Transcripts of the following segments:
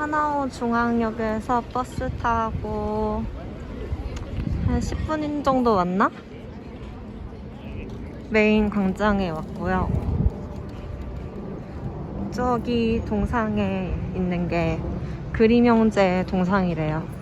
하나호 중앙역에서 버스 타고 한 10분 정도 왔나? 메인 광장에 왔고요. 저기 동상에 있는 게 그림형제 동상이래요.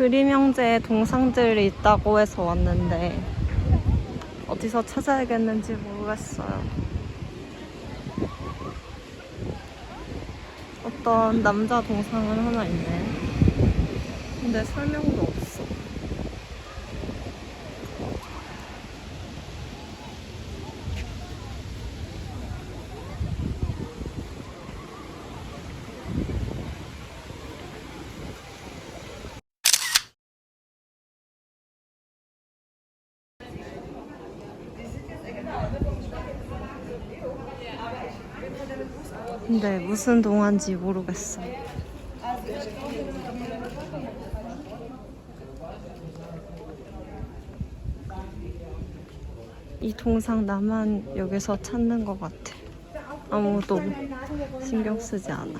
그림 형제 동상들이 있다고 해서 왔는데 어디서 찾아야겠는지 모르겠어요. 어떤 남자 동상은 하나 있네. 근데 설명도 없어. 근데 무슨 동화인지 모르겠어. 이 동상 나만 여기서 찾는 것 같아. 아무도 신경 쓰지 않아.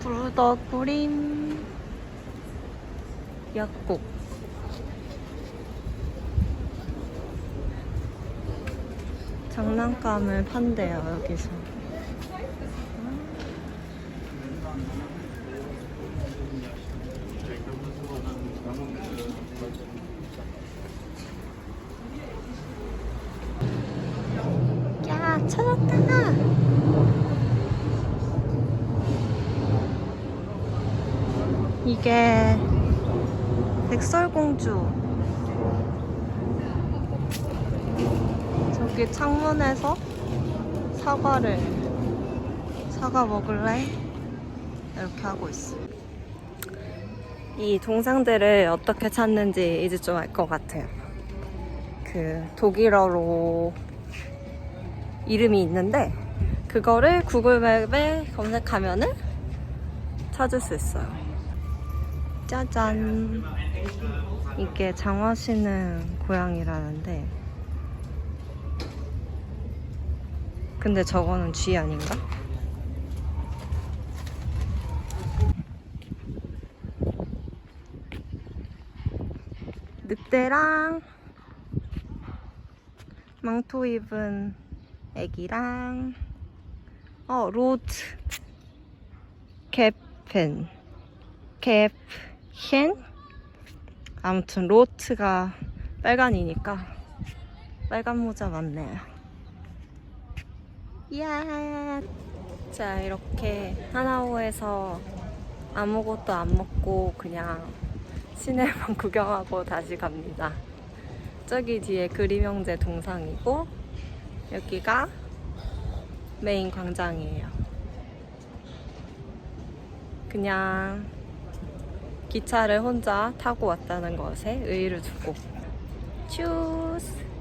불더구림 약국 장난감을 판대요 여기서. 야 찾았다. 이게 백설공주 저기 창문에서 사과를 사과 먹을래? 이렇게 하고 있어. 이 동상들을 어떻게 찾는지 이제 좀 알 것 같아요. 그 독일어로 이름이 있는데 그거를 구글맵에 검색하면은 찾을 수 있어요. 짜잔. 이게 장화시는 고양이라는데 근데 저거는 쥐 아닌가? 늑대랑 망토 입은 애기랑 어 로드 캡펜 캡힌 아무튼 로트가 빨간이니까 빨간 모자 맞네요. 이야. 자, 이렇게 하나호에서 아무것도 안 먹고 그냥 시내만 구경하고 다시 갑니다. 저기 뒤에 그림형제 동상이고, 여기가 메인 광장이에요. 그냥 기차를 혼자 타고 왔다는 것에 의의를 두고. 츄스!